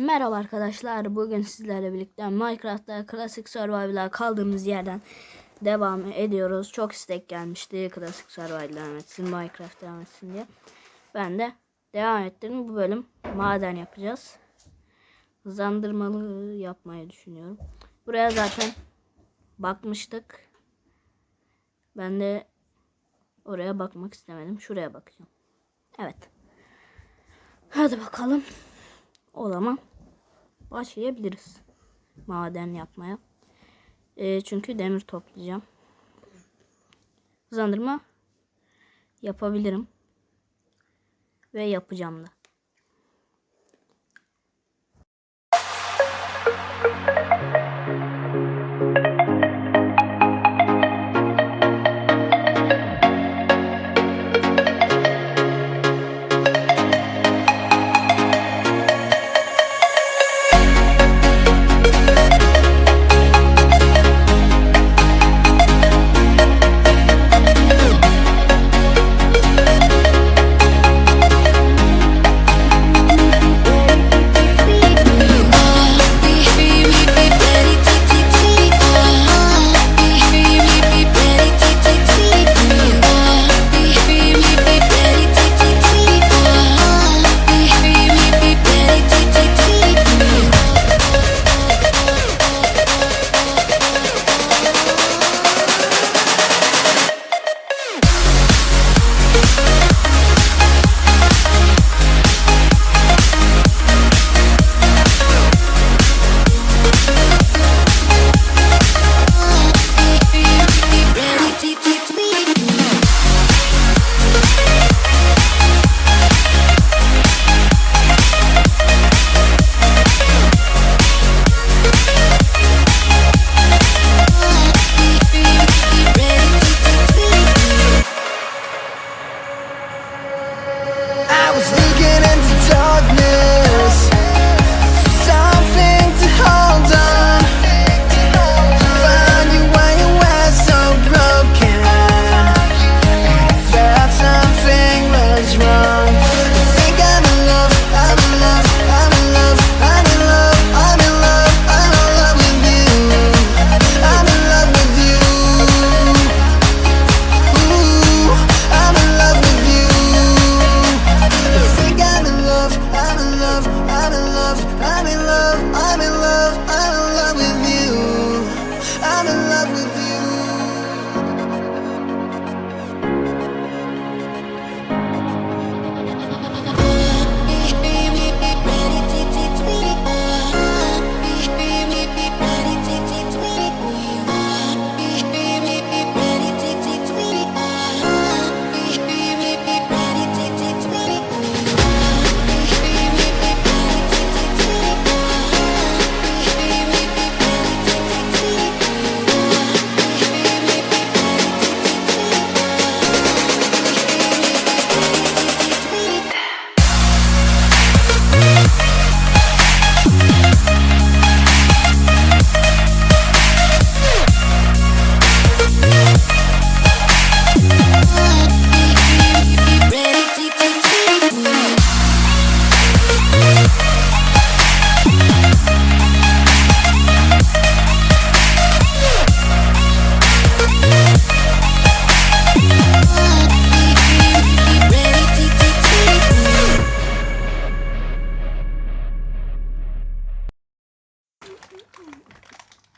Merhaba arkadaşlar. Bugün sizlerle birlikte Minecraft'ta klasik survival'a kaldığımız yerden devam ediyoruz. Çok istek gelmişti klasik survival devam etsin, Minecraft devam etsin diye. Ben de devam ettim. Bu bölüm maden yapacağız. Hızlandırmalı yapmayı düşünüyorum. Buraya zaten bakmıştık. Ben de oraya bakmak istemedim. Şuraya bakacağım. Evet. Hadi bakalım. O zaman başlayabiliriz maden yapmaya. Ee, çünkü demir toplayacağım. Hızlandırma yapabilirim. Ve yapacağım da.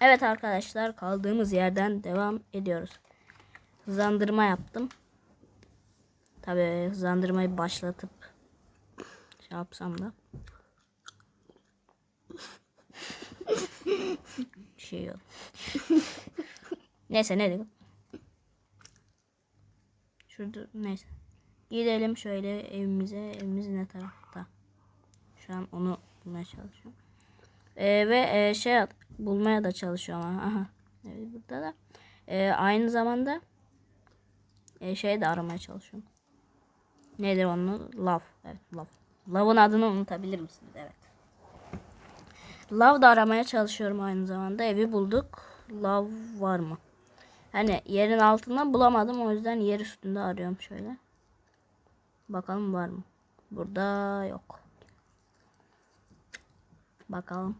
Evet arkadaşlar kaldığımız yerden devam ediyoruz. Hızlandırma yaptım. Tabii hızlandırmayı başlatıp şey yapsam da. Şey yok. neyse ne dedim. Şurada neyse. Gidelim şöyle evimize. Evimiz ne tarafta? Şu an onu bulmaya çalışıyorum. Ee, ve e, şey bulmaya da çalışıyorum. ama, Aha. Evet, burada da. Ee, aynı zamanda e, şey de aramaya çalışıyorum. Nedir onun? Love. Evet, love. Love'ın adını unutabilir misiniz? Evet. Love da aramaya çalışıyorum aynı zamanda. Evi bulduk. Love var mı? Hani yerin altında bulamadım. O yüzden yer üstünde arıyorum şöyle. Bakalım var mı? Burada yok. Bakalım.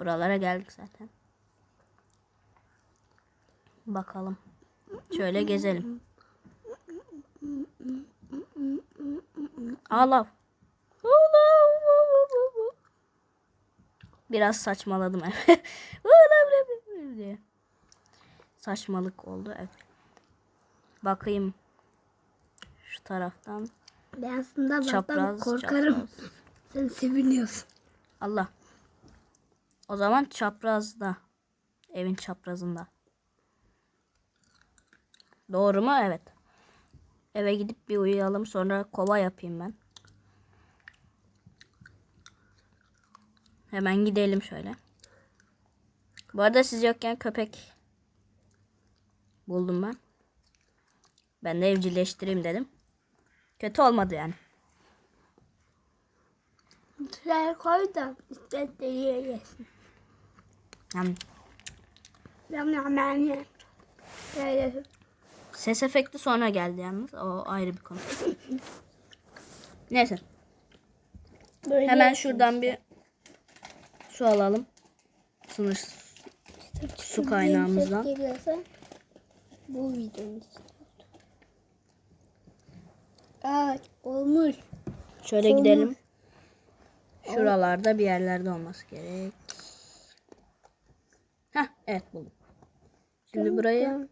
Buralara geldik zaten. Bakalım. Şöyle gezelim. Alav. Biraz saçmaladım evet. diye. Saçmalık oldu evet. Bakayım. Şu taraftan. Ben aslında Çapraz, korkarım. çapraz. Sen seviniyorsun. Allah. O zaman çaprazda. Evin çaprazında. Doğru mu? Evet. Eve gidip bir uyuyalım. Sonra kova yapayım ben. Hemen gidelim şöyle. Bu arada siz yokken köpek buldum ben. Ben de evcilleştireyim dedim. Kötü olmadı yani. Şuraya koy da istediği yesin. yani Ben hemen ye. Şöyle Ses efekti sonra geldi yalnız. O ayrı bir konu. Neyse. böyle Hemen şuradan bir su alalım. Sınır su kaynağımızdan. Geliyorsa bu videonun için. Evet olmuş. Şöyle Olmuş. gidelim. Şuralarda bir yerlerde olması gerek. Evet buldum. Şimdi burayı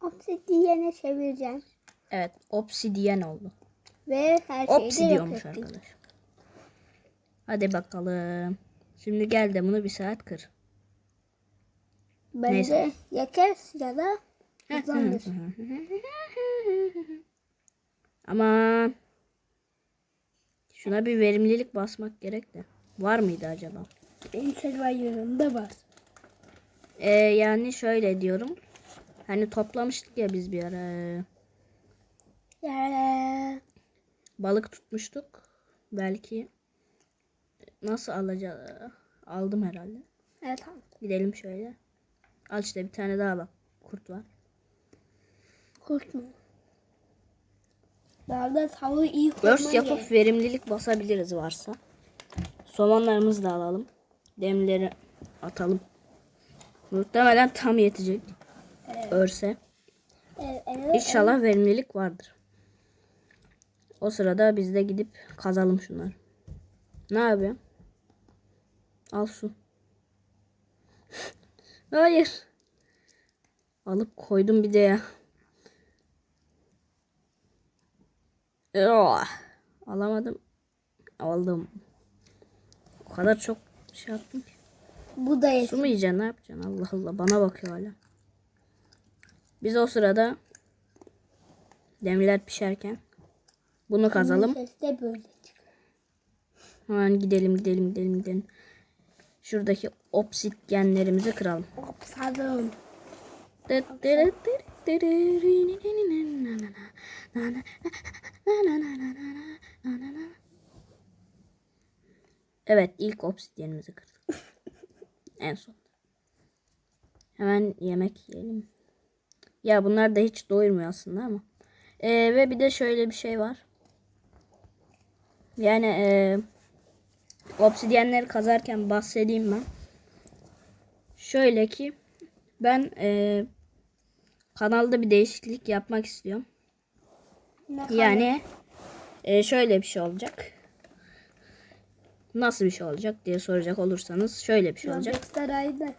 Obsidiyene çevireceğim. evet obsidiyen oldu. Ve her şeyi Obsidiyormuş arkadaş. Hadi bakalım. Şimdi gel de bunu bir saat kır. Bence Neyse. yakarız ya da kazanır. Aman. Şuna bir verimlilik basmak gerek de. Var mıydı acaba? Benim Survivor'ımda var. Ee, yani şöyle diyorum. Hani toplamıştık ya biz bir ara. Ya Balık tutmuştuk. Belki nasıl alacağız? Aldım herhalde. evet tamam. Gidelim şöyle. Al işte bir tane daha bak. Kurt var. Korkma. Daha da tavuğu iyi koyman Burst yapıp verimlilik basabiliriz varsa. Somonlarımızı da alalım. Demleri atalım. Muhtemelen tam yetecek. Örse. Evet, evet, İnşallah verimlilik vardır. O sırada biz de gidip kazalım şunları. Ne yapıyor? Al su. Hayır. Alıp koydum bir de ya. Oh, alamadım. Aldım. O kadar çok şey yaptım ki. Bu da Su yesin. mu yiyeceksin ne yapacaksın? Allah Allah bana bakıyor hala. Biz o sırada demirler pişerken bunu kazalım. Ses böyle. Hemen gidelim gidelim gidelim gidelim. Şuradaki obsidyenlerimizi kıralım. Opsadım. Evet ilk obsidyenimizi kırdık. en son. Hemen yemek yiyelim. Ya bunlar da hiç doyurmuyor aslında ama. Ee, ve bir de şöyle bir şey var. Yani ee, obsidyenleri kazarken bahsedeyim ben. Şöyle ki ben ee, kanalda bir değişiklik yapmak istiyorum. Ne Yani e, şöyle bir şey olacak. Nasıl bir şey olacak diye soracak olursanız şöyle bir şey olacak. Roblox Sarayı'da.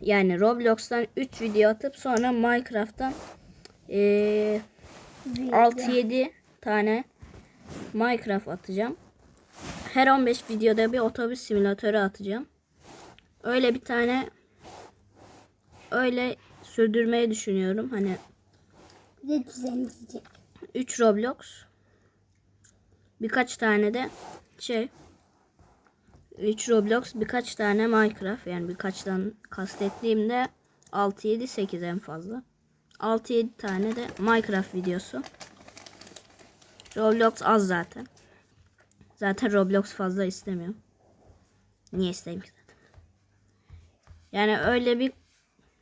Yani Roblox'tan 3 video atıp sonra Minecraft'tan e, 6-7 tane Minecraft atacağım. Her 15 videoda bir otobüs simülatörü atacağım. Öyle bir tane öyle sürdürmeyi düşünüyorum. Hani de düzenleyecek. 3 Roblox. Birkaç tane de şey 3 Roblox birkaç tane Minecraft yani birkaçtan kastettiğimde 6 7 8 en fazla. 6 7 tane de Minecraft videosu. Roblox az zaten. Zaten Roblox fazla istemiyorum. Niye isteyeyim ki zaten. Yani öyle bir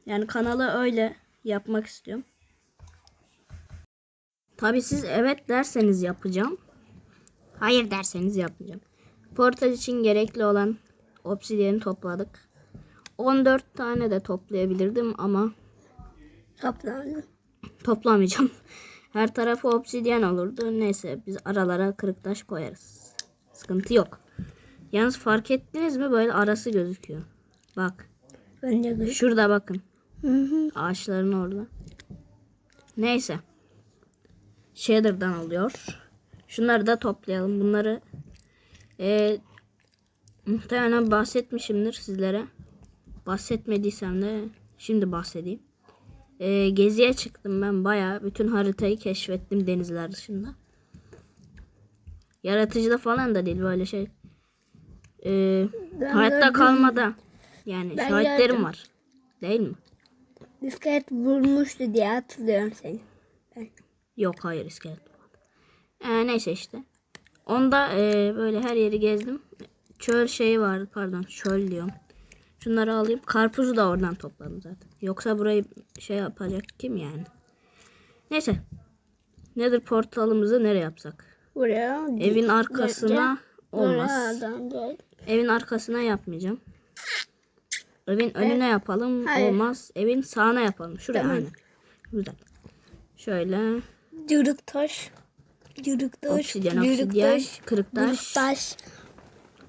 yani kanalı öyle yapmak istiyorum. Tabi siz evet derseniz yapacağım. Hayır derseniz yapmayacağım. Portal için gerekli olan obsidiyeni topladık. 14 tane de toplayabilirdim ama Toplandı. toplamayacağım. Her tarafı obsidyen olurdu. Neyse biz aralara kırık taş koyarız. Sıkıntı yok. Yalnız fark ettiniz mi böyle arası gözüküyor. Bak Ben de gör. şurada bakın. Hı hı. Ağaçların orada. Neyse. Shader'dan oluyor. Şunları da toplayalım. Bunları eee muhtemelen bahsetmişimdir sizlere. Bahsetmediysem de şimdi bahsedeyim. Eee, geziye çıktım ben bayağı. Bütün haritayı keşfettim denizler dışında. Yaratıcıda falan da değil böyle şey. Ben hayatta gördüm. kalmada. Yani Ben şahitlerim gördüm. var. Değil mi? İskelet vurmuştu diye hatırlıyorum seni. Yok hayır iskelet. Ee, neyse işte. Onda e, böyle her yeri gezdim. Çöl şeyi vardı pardon çöl diyorum. Şunları alayım. Karpuzu da oradan topladım zaten. Yoksa burayı şey yapacak kim yani? Neyse. Nedir portalımızı nereye yapsak? Buraya. Evin arkasına olmaz. Evin arkasına yapmayacağım. Evin önüne yapalım. Hayır. Olmaz. Evin sağına yapalım. Şuraya Tamam. aynen. Güzel. Şöyle. Cırık taş. Cırık taş. Obsidyen, obsidyen, kırık taş, taş.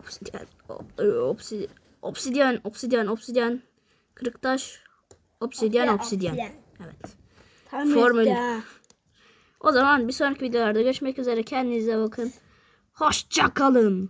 obsidyen, obsidyen, obsidyen, obsidyen, obsidyen, kırık taş, obsidyen, obsidyen. Evet. Tam Formül. O zaman bir sonraki videolarda görüşmek üzere. Kendinize bakın. Hoşça kalın.